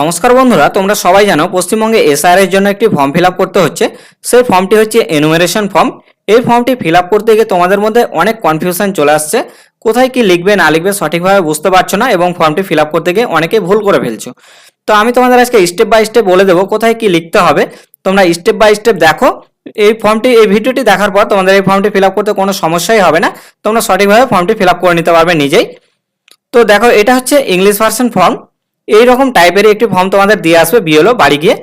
নমস্কার বন্ধুরা, তোমরা সবাই জানো পশ্চিমবঙ্গে এসআর এর জন্য একটি ফর্ম ফিল করতে হচ্ছে। সেই ফর্মটি হচ্ছে এনুমেরেশন ফর্ম এই ফর্মটি ফিল করতে গিয়ে তোমাদের মধ্যে অনেক কনফিউশন চলে আসছে। কোথায় কি লিখবে, না লিখবে সঠিকভাবে বুঝতে পারছ না এবং ফর্মটি ফিল করতে গিয়ে অনেকে ভুল করে ফেলছো। তো আমি তোমাদের আজকে স্টেপ বাই স্টেপ বলে দেবো কোথায় কি লিখতে হবে। তোমরা স্টেপ বাই স্টেপ দেখো। এই ফর্মটি এই ভিডিওটি দেখার পর তোমাদের এই ফর্মটি ফিল করতে কোনো সমস্যাই হবে না। তোমরা সঠিকভাবে ফর্মটি ফিল করে নিতে পারবে নিজেই। তো দেখো, এটা হচ্ছে ইংলিশ ভার্সন ফর্ম এই রকম টাইপের একটি ফর্ম তোমাদের দিয়ে আসবে বিএলও বাড়ি গিয়ে।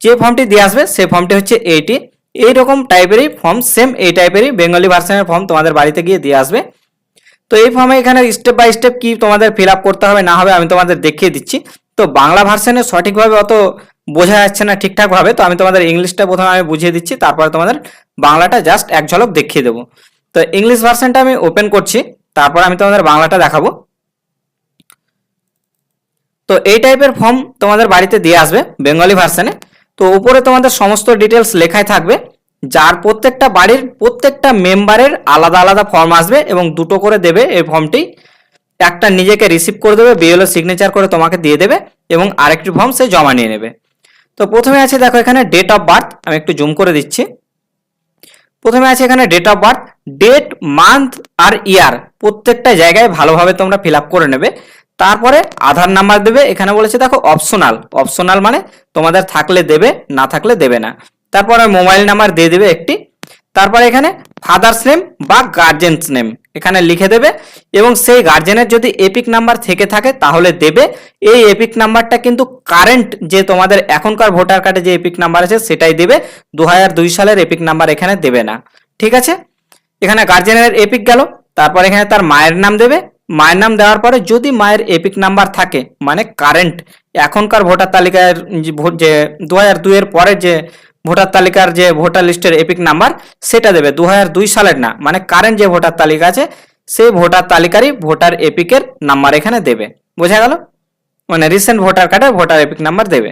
যে ফর্মটি দিয়ে আসবে সেই ফর্মটি হচ্ছে এইটি এই রকম টাইপেরই ফর্ম সেম এই টাইপেরই বেঙ্গলি ভার্সনের ফর্ম তোমাদের বাড়িতে গিয়ে দিয়ে আসবে। তো এই ফর্মে এখানে স্টেপ বাই স্টেপ কি তোমাদের ফিল করতে হবে, না হবে আমি তোমাদের দেখিয়ে দিচ্ছি। তো বাংলা ভার্সনে সঠিকভাবে অত বোঝা যাচ্ছে না ঠিকঠাকভাবে, তো আমি তোমাদের ইংলিশটা প্রথমে আমি বুঝিয়ে দিচ্ছি, তারপরে তোমাদের বাংলাটা জাস্ট এক ঝলক দেখিয়ে দেবো। তো ইংলিশ ভার্সনটা আমি ওপেন করছি, তারপর আমি তোমাদের বাংলাটা দেখাবো। তো এই টাইপের ফর্ম তোমাদের বাড়িতে দিয়ে আসবে বেঙ্গলি ভার্সনে তো উপরে তোমাদের সমস্ত ডিটেলস লেখাই থাকবে। যার প্রত্যেকটা বাড়ির প্রত্যেকটা মেম্বারের আলাদা আলাদা ফর্ম আসবে এবং দুটো করে দেবে এই ফর্মটি একটা নিজেকে রিসিভ করে দেবে বিএলও সিগনেচার করে তোমাকে দিয়ে দেবে এবং আরেকটি ফর্ম সে জমা নিয়ে নেবে। তো প্রথমে আছে দেখো এখানে ডেট অফ বার্থ আমি একটু জুম করে দিচ্ছি। প্রথমে আছে এখানে date of birth date month R year প্রত্যেকটা জায়গায় ভালোভাবে তোমরা ফিল করে নেবে। তারপরে আধার নাম্বার দেবে, এখানে বলেছে দেখো অপশনাল অপশনাল মানে তোমাদের থাকলে দেবে, না থাকলে দেবে না। তারপরে মোবাইল নাম্বার দিয়ে দেবে একটি। তারপরে এখানে ফাদার্স নেম বা গার্জেন্স নেম এখানে লিখে দেবে। এবং সেই গার্জেনের যদি এপিক নাম্বার থেকে থাকে, তাহলে দেবে। এই এপিক নাম্বারটা কিন্তু কারেন্ট যে তোমাদের এখনকার ভোটার কার্ডে যে এপিক নাম্বার আছে, সেটাই দেবে। দু হাজার দুই সালের এপিক নাম্বার এখানে দেবে না। ঠিক আছে? এখানে গার্জেনের এপিক গেল। তারপর এখানে তার মায়ের নাম দেবে। মায়ের নাম দেওয়ার পরে যদি মায়ের এপিক নাম্বার থাকে মানে কারেন্ট এখনকার ভোটার তালিকার যে দু হাজার দুইয়ের পরের যে ভোটার তালিকার যে ভোটার লিস্টের এপিক নাম্বার সেটা দেবে। দু হাজার দুই সালের না মানে কারেন্ট যে ভোটার তালিকা আছে, সেই ভোটার তালিকারই ভোটার এপিকের নাম্বার এখানে দেবে। বোঝা গেল? মানে রিসেন্ট ভোটার কার্ডে ভোটার এপিক নাম্বার দেবে।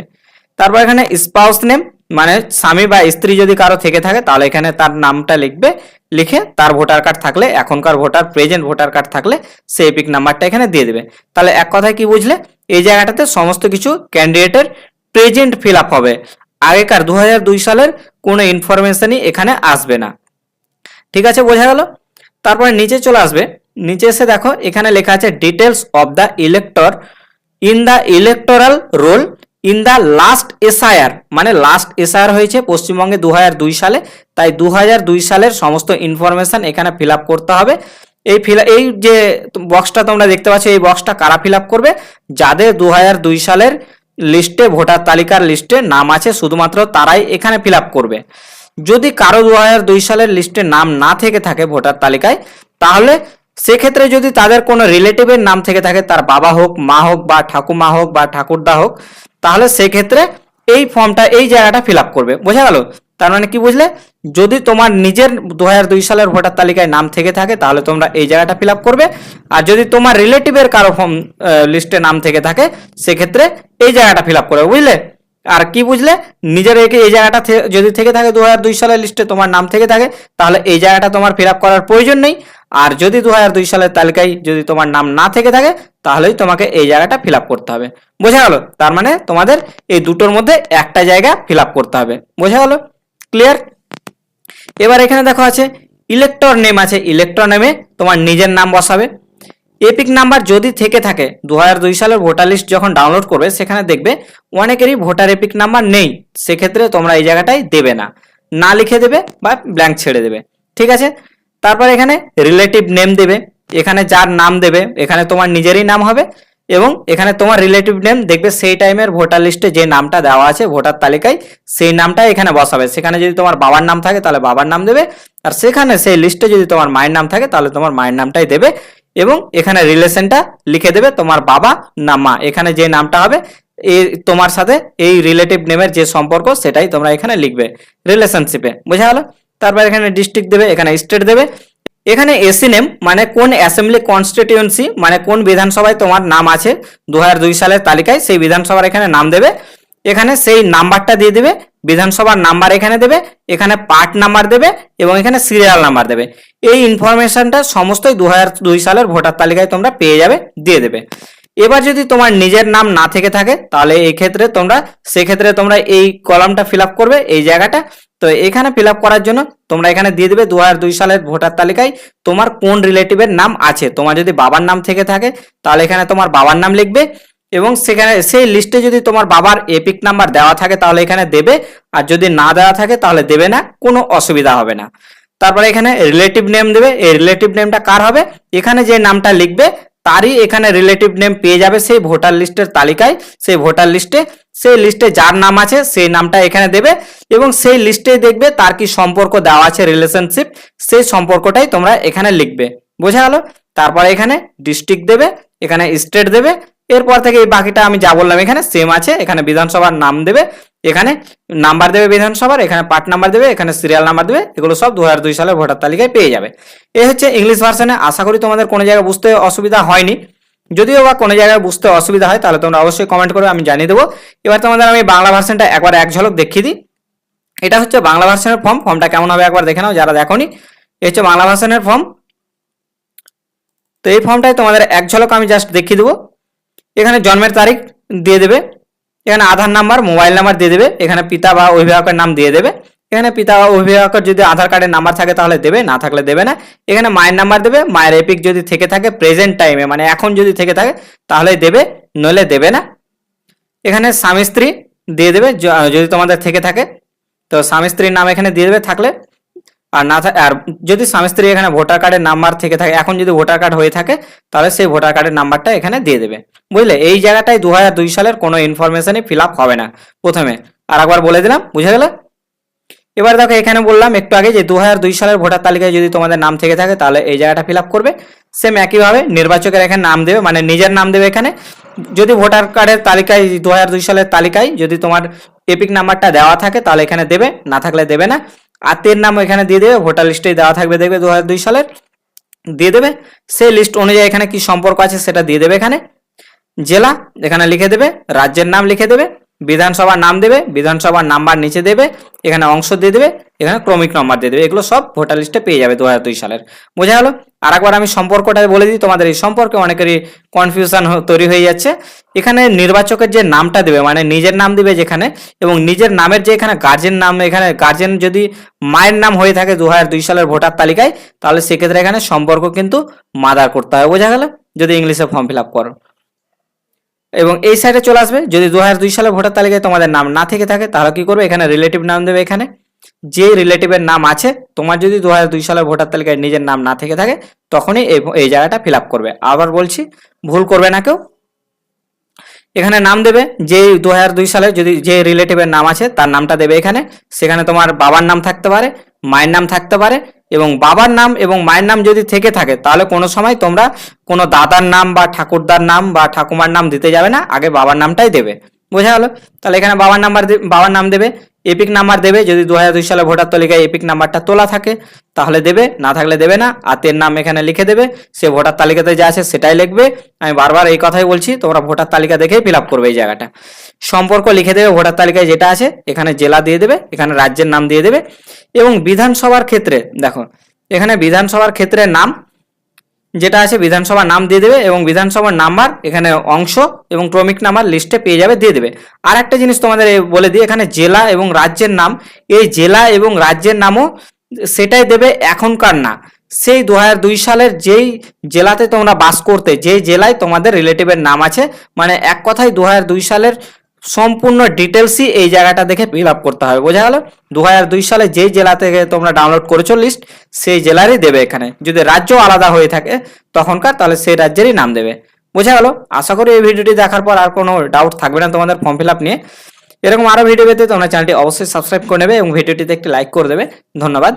তারপর এখানে স্পাউস নেম মানে স্বামী বা স্ত্রী যদি কারও থেকে থাকে, তাহলে এখানে তার নামটা লিখবে লিখে তার ভোটার কার্ড থাকলে, এখনকার ভোটার প্রেজেন্ট ভোটার কার্ড থাকলে সেই এপিক নাম্বারটা এখানে দিয়ে দেবে। তাহলে এক কথায় কি বুঝলে? এই জায়গাটাতে সমস্ত কিছু ক্যান্ডিডেটের প্রেজেন্ট ফিল আপ হবে। আগেকার দু হাজার দুই সালের কোনো ইনফরমেশনই এখানে আসবে না। ঠিক আছে, বোঝা গেল? তারপরে নিচে চলে আসবে। নিচে এসে দেখো, এখানে লেখা আছে details of the elector in the electoral roll in the last SIR মানে লাস্ট এসআইআর হয়েছে পশ্চিমবঙ্গে দু দুই সালে, তাই দু দুই সালের সমস্ত ইনফরমেশন এখানে ফিল করতে হবে। এই ফিল এই যে বক্সটা তোমরা দেখতে পাচ্ছ, এই বক্সটা কারা ফিল করবে? যাদের দু দুই সালের লিস্টে ভোটার তালিকার লিস্টে নাম আছে, শুধুমাত্র তারাই এখানে ফিল করবে। যদি কারও দু দুই সালের লিস্টে নাম না থেকে থাকে ভোটার তালিকায়, তাহলে সেক্ষেত্রে যদি তাদের কোনো রিলেটিভের নাম থেকে থাকে, তার বাবা হোক, মা হোক বা ঠাকুমা হোক বা ঠাকুরদা হোক তাহলে সেক্ষেত্রে এই ফর্মটা, এই জায়গাটা ফিল আপ করবে। বোঝা গেল? তার মানে কি বুঝলে? যদি তোমার নিজের দু দুই সালের ভোটার তালিকায় নাম থেকে থাকে, তাহলে তোমরা এই জায়গাটা ফিল করবে। আর যদি তোমার রিলেটিভের কারও ফর্ম লিস্টে নাম থেকে থাকে, সেক্ষেত্রে এই জায়গাটা ফিল করবে। বুঝলে? আর কি বুঝলে? নিজের এই জায়গাটা যদি থেকে থাকে দু সালের লিস্টে তোমার নাম থেকে থাকে, তাহলে এই জায়গাটা তোমার ফিল করার প্রয়োজন নেই। আর যদি দু সালের তালিকায় যদি তোমার নাম না থেকে থাকে, তাহলেই তোমাকে এই জায়গাটা ফিল করতে হবে। বোঝা গেল? তার মানে তোমাদের এই দুটোর মধ্যে একটা জায়গা ফিল করতে হবে। বোঝা গেল? ক্লিয়ার এবার এখানে দেখো আছে ইলেকটর নেম আছে। ইলেকটর নেমে তোমার নিজের নাম বসাবে। এপিক নাম্বার যদি থেকে থাকে দু দুই সালের ভোটার লিস্ট যখন ডাউনলোড করবে, সেখানে দেখবে অনেকেরই ভোটার এপিক নাম্বার নেই। সেক্ষেত্রে তোমরা এই জায়গাটায় দেবে না। না লিখে দেবে বা ব্ল্যাঙ্ক ছেড়ে দেবে। ঠিক আছে? তারপর এখানে রিলেটিভ নেম দেবে। এখানে যার নাম দেবে, এখানে তোমার নিজেরই নাম হবে এবং এখানে তোমার রিলেটিভ নেম দেখবে সেই টাইমের ভোটার লিস্টে যে নামটা দেওয়া আছে ভোটার তালিকায় সেই নামটা এখানে বসাবে। সেখানে যদি তোমার বাবার নাম থাকে, তাহলে বাবার নাম দেবে। আর সেখানে সেই লিস্টে যদি তোমার মায়ের নাম থাকে, তাহলে তোমার মায়ের নামটাই দেবে। এবং এখানে রিলেশনটা লিখে দেবে তোমার বাবা না মা। এখানে যে নামটা হবে এই তোমার সাথে এই রিলেটিভ নেমের যে সম্পর্ক, সেটাই তোমরা এখানে লিখবে রিলেশনশিপে বোঝা গেল? তারপর এখানে ডিস্ট্রিক্ট দেবে, এখানে স্টেট দেবে। এখানে এসি নেম মানে কোন অ্যাসেম্বলি কনস্টিটিউয়েন্সি মানে কোন বিধানসভায় তোমার নাম আছে দু হাজার দুই সালের তালিকায় সেই বিধানসভার এখানে নাম দেবে। এখানে সেই নাম্বারটা দিয়ে দেবে, বিধানসভার নাম্বার এখানে দেবে, এখানে পার্ট নাম্বার দেবে এবং এখানে সিরিয়াল নাম্বার দেবে। এই ইনফরমেশনটা সমস্তই দু দুই সালের ভোটার তালিকায় তোমরা পেয়ে যাবে, দিয়ে দেবে। এবার যদি তোমার নিজের নাম না থেকে থাকে, তাহলে এই ক্ষেত্রে তোমরা সেক্ষেত্রে তোমরা এই কলামটা ফিল করবে, এই জায়গাটা। তো এখানে ফিল করার জন্য তোমরা এখানে দিয়ে দেবে দু দুই সালের ভোটার তালিকায় তোমার কোন রিলেটিভের নাম আছে। তোমার যদি বাবার নাম থেকে থাকে, তাহলে এখানে তোমার বাবার নাম লিখবে এবং সেখানে সেই লিস্টে যদি তোমার বাবার এপিক নাম্বার দেওয়া থাকে তাহলে এখানে দেবে। আর যদি না দেওয়া থাকে তাহলে দেবে না, কোনো অসুবিধা হবে না। তারপরে এখানে রিলেটিভ নেম দেবে। এই রিলেটিভ নেমটা কার হবে? এখানে যে নামটা লিখবে, তারই এখানে রিলেটিভ নেম পেয়ে যাবে সেই ভোটার লিস্টের তালিকায়। সেই ভোটার লিস্টে সেই লিস্টে যার নাম আছে সেই নামটা এখানে দেবে এবং সেই লিস্টে দেখবে তার কি সম্পর্ক দেওয়া আছে রিলেশনশিপ সেই সম্পর্কটাই তোমরা এখানে লিখবে। বোঝা গেল? তারপরে এখানে ডিস্ট্রিক্ট দেবে, এখানে স্টেট দেবে এরপর থেকে এই বাকিটা আমি যা বললাম এখানে সেম আছে, এখানে বিধানসভার নাম দেবে, এখানে নাম্বার দেবে বিধানসভার, এখানে পার্ট নাম্বার দেবে, এখানে সিরিয়াল নাম্বার দেবে, এগুলো সব দু হাজার দুই সালের ভোটার তালিকায় পেয়ে যাবে। এ হচ্ছে ইংলিশ ভার্সনে আশা করি তোমাদের কোনো জায়গায় বুঝতে অসুবিধা হয়নি। যদিও বা কোনো জায়গায় বুঝতে অসুবিধা হয়, তাহলে তোমরা অবশ্যই কমেন্ট করবে আমি জানিয়ে দেবো। এবার তোমাদের আমি বাংলা ভার্সনটা একবার এক ঝলক দেখিয়ে দিই। এটা হচ্ছে বাংলা ভার্সনের ফর্ম ফর্মটা কেমন হবে একবার দেখে নাও, যারা দেখোনি। এই হচ্ছে বাংলা ভার্সনের ফর্ম তো এই ফর্মটাই তোমাদের এক ঝলক আমি জাস্ট দেখিয়ে দেবো। এখানে জন্মের তারিখ দিয়ে দেবে। এখানে আধার নাম্বার, মোবাইল নাম্বার দিয়ে দেবে। এখানে পিতা বা অভিভাবকের নাম দিয়ে দেবে। এখানে পিতা বা অভিভাবকের যদি আধার কার্ডের নাম্বার থাকে তাহলে দেবে, না থাকলে দেবে না। এখানে মায়ের নাম্বার দেবে, মায়ের এপিক যদি থেকে থাকে প্রেজেন্ট টাইমে মানে এখন যদি থেকে থাকে তাহলে দেবে, নইলে দেবে না। এখানে স্বামী স্ত্রী দিয়ে দেবে যদি তোমাদের থেকে থাকে, তো স্বামী স্ত্রীর নাম এখানে দিয়ে দেবে থাকলে আর না আর যদি স্বামী স্ত্রী এখানে ভোটার কার্ডের নাম্বার থেকে থাকে, এখন যদি ভোটার কার্ড হয়ে থাকে, তাহলে সেই ভোটার কার্ডের নাম্বারটা এখানে দিয়ে দেবে। বুঝলে? এই জায়গাটায় দু সালের কোনো ইনফরমেশনই ফিল হবে না, প্রথমে। আর একবার বলে দিলাম, বুঝে গেলে? এবার দেখো, এখানে বললাম একটু আগে যে দু সালের ভোটার তালিকায় যদি তোমাদের নাম থেকে থাকে, তাহলে এই জায়গাটা ফিল করবে। সেম একইভাবে নির্বাচকের এখানে নাম দেবে মানে নিজের নাম দেবে এখানে। যদি ভোটার কার্ডের তালিকায় দু সালের তালিকায় যদি তোমার এপিক নাম্বারটা দেওয়া থাকে, তাহলে এখানে দেবে, না থাকলে দেবে না। আত্মীয়ের নাম এখানে দিয়ে দেবে, ভোটার লিস্টে দেওয়া থাকবে, দেখবে দু হাজার দুই সালের, দিয়ে দেবে। সেই লিস্ট অনুযায়ী এখানে কি সম্পর্ক আছে সেটা দিয়ে দেবে এখানে। জেলা এখানে লিখে দেবে, রাজ্যের নাম লিখে দেবে, বিধানসভার নাম দেবে, বিধানসভার নাম্বার নিচে দেবে, এখানে অংশ দিয়ে দেবে, এখানে ক্রমিক নম্বর দিয়ে দেবে। এগুলো সব ভোটার লিস্টে পেয়ে যাবে দু সালের। বোঝা গেল? আর একবার আমি সম্পর্কটা বলে দিই, তোমাদের এই সম্পর্কে অনেকেরই কনফিউশন তৈরি হয়ে যাচ্ছে। এখানে নির্বাচকের যে নামটা দেবে মানে নিজের নাম দিবে যেখানে, এবং নিজের নামের যে এখানে গার্জেন নাম, এখানে গার্জেন যদি মায়ের নাম হয়ে থাকে দু হাজার দুই সালের ভোটার তালিকায়, তাহলে সেক্ষেত্রে এখানে সম্পর্ক কিন্তু মাদার করতে হবে, বোঝা গেল? যদি ইংলিশে ফর্ম ফিল আপ করো। এবং এই সাইডে চলে আসবে, যদি দু হাজার দুই সালে ভোটার তালিকায় তোমাদের নাম না থেকে থাকে, তাহলে কি করবে? এখানে রিলেটিভ নাম দেবে এখানে। যে রিলেটিভের নাম আছে, তোমার যদি দু সালের ভোটার তালিকায় নিজের নাম না থেকে থাকে, তখনই এই জায়গাটা ফিল করবে। আবার বলছি, ভুল করবে না কেউ। এখানে নাম দেবে, যে দু সালে যদি যে রিলেটিভের নাম আছে, তার নামটা দেবে এখানে। সেখানে তোমার বাবার নাম থাকতে পারে, মায়ের নাম থাকতে পারে, এবং বাবার নাম এবং মায়ের নাম যদি থেকে থাকে, তাহলে কোনো সময় তোমরা কোনো দাদার নাম বা ঠাকুরদার নাম বা ঠাকুমার নাম দিতে যাবে না, আগে বাবার নামটাই দেবে। বোঝা গেল? তাহলে এখানে বাবার নাম্বার বাবার নাম দেবে, এপিক নাম্বার দেবে, যদি দু হাজার দুই সালে ভোটার তালিকায় এপিক নাম্বারটা তোলা থাকে, তাহলে দেবে, না থাকলে দেবে না আতের নাম এখানে লিখে দেবে, সে ভোটার তালিকাতে যা আছে সেটাই লিখবে। আমি বারবার এই কথাই বলছি, তোমরা ভোটার তালিকা দেখেই ফিল আপ করবে এই জায়গাটা। সম্পর্ক লিখে দেবে, ভোটার তালিকায় যেটা আছে, এখানে জেলা দিয়ে দেবে, এখানে রাজ্যের নাম দিয়ে দেবে। এবং বিধানসভার ক্ষেত্রে, দেখো, এখানে বিধানসভার ক্ষেত্রে নাম যেটা আছে বিধানসভার নাম দিয়ে দেবে এবং বিধানসভার নাম্বার এখানে অংশ এবং ক্রমিক নাম্বার লিস্টে পেয়ে যাবে, দিয়ে দেবে। আর একটা জিনিস তোমাদের বলে দিই, এখানে জেলা এবং রাজ্যের নাম। এই জেলা এবং রাজ্যের নামও সেটাই দেবে, এখনকার না। সেই দু দুই সালের যেই জেলাতে তোমরা বাস করতে, যেই জেলায় তোমাদের রিলেটিভের নাম আছে মানে এক কথায় দু দুই সালের সম্পূর্ণ ডিটেলসই এই জায়গাটা দেখে ফিল আপ করতে হবে, বোঝা গেল? দু সালে যেই জেলা থেকে তোমরা ডাউনলোড করেছ লিস্ট সেই জেলারই দেবে এখানে। যদি রাজ্য আলাদা হয়ে থাকে তখনকার, তাহলে সেই রাজ্যেরই নাম দেবে। বোঝা গেল? আশা করি এই ভিডিওটি দেখার পর আর কোনো ডাউট থাকবে না তোমাদের ফর্ম ফিল আপ নিয়ে। এরকম আরও ভিডিও পেতে তোমরা চ্যানেলটি অবশ্যই সাবস্ক্রাইব করে নেবে এবং ভিডিওটিতে একটি লাইক করে দেবে। ধন্যবাদ।